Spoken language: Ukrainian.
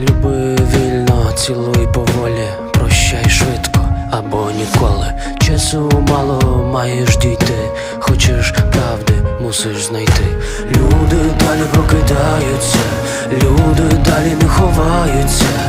Люби вільно, цілуй поволі, прощай швидко або ніколи. Часу мало маєш дійти, хочеш правди, мусиш знайти. Люди далі прокидаються, люди далі не ховаються.